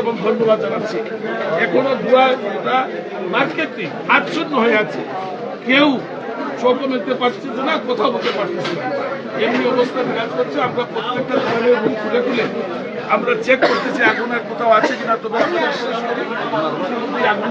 এবং ধন্যবাদ জানাচ্ছি এখনও দুয়াটা মার্কেট আচ্ছন্ন হয়ে আছে। কেউ চোখ নিতে পারতেছে না, কোথাও বলতে পারতেছে না। এমনি অবস্থা বিরাজ করছে, আমরা প্রত্যেকটা দোকানের রুম খুলে খুলে আমরা চেক করতেছি আগুন আর কোথাও আছে কিনা, তবে আমরা বিশ্বাস করি আগুন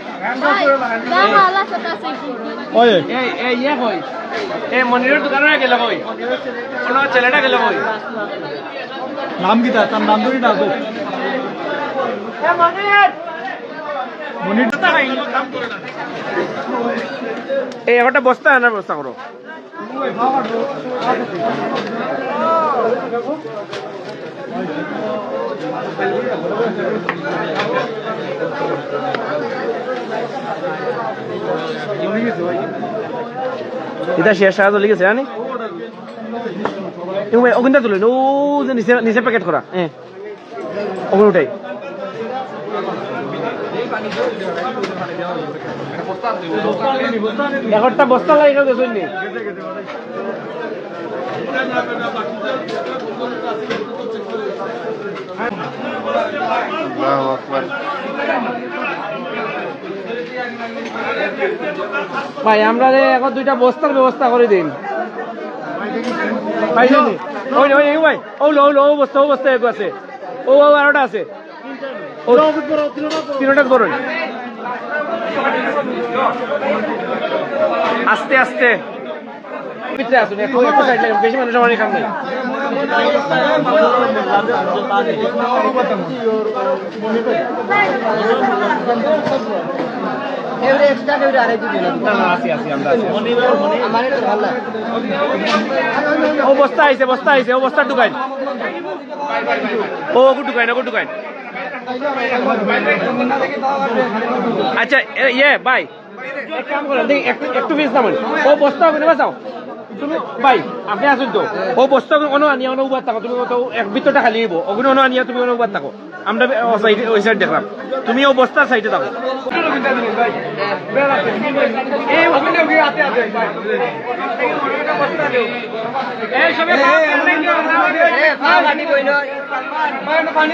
ওয়ে এই এই ইয়ে কই এই মনিরের দোকানে গেল কই কোন ছেলেটা গেল কই নাম কি তার তার নাম ধরে ডাকো মনির এই একটা বস্তা আনার ব্যবস্থা করো এটা শেষ চলে গেছে জানি ওখানটা তুলে ও যে নিচে নিচে প্যাকেট করা। হ্যাঁ ওখানে উঠাই। একটা বস্তা লাগে দেখুন নি। ভাই, আমরা এখন দুইটা বস্তার ব্যবস্থা করে দিন। ও আছে। আস্তে আস্তে। একটু একটু সাইড লাইন বেশি মানুষ আমার এখানে নেই না ও বস্তা আইছে বস্তা আইছে ও বস্তা ঢুকাইন। ও, ওগু ঢুকাইন ওগু ঢুকাইন। আচ্ছা ইয়ে ভাই। এক কাম করেন একটু পিস নামান। ও বস্তা ওখানে বাঁচাও তুমি ভাই আপনি আসুন তো ও বস্তা অনু আনিয়া উবার থাকো তুমি তো এক ভিতরটা খালি হইব ওগুলো অনু আনিয়া তুমি অনু উবার থাকো আমরা ওই সাইড দেখলাম তুমি ও বস্তার সাইডে থাকো এই ওখানে ওখানে আতে আতে এই সবে পানি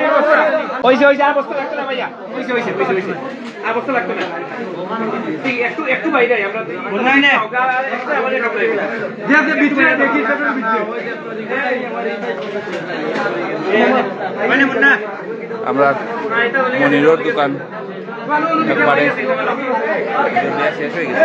ওই নে বস্তা ওইছে ওইছে আর বস্তা লাগতো না ভাইয়া। ওইছে ওইছে ওইছে ওইছে আর বস্তা লাগতো না। ঠিক একটু একটু বাইরে আমরা নাই না এক্সট্রা আমাদের কাপড়ে দে দে ভিতরে দেখি ভিতরে মানে মুন্না? আমরা মনিরর দোকান। একবারে শেষ হয়ে গেছে।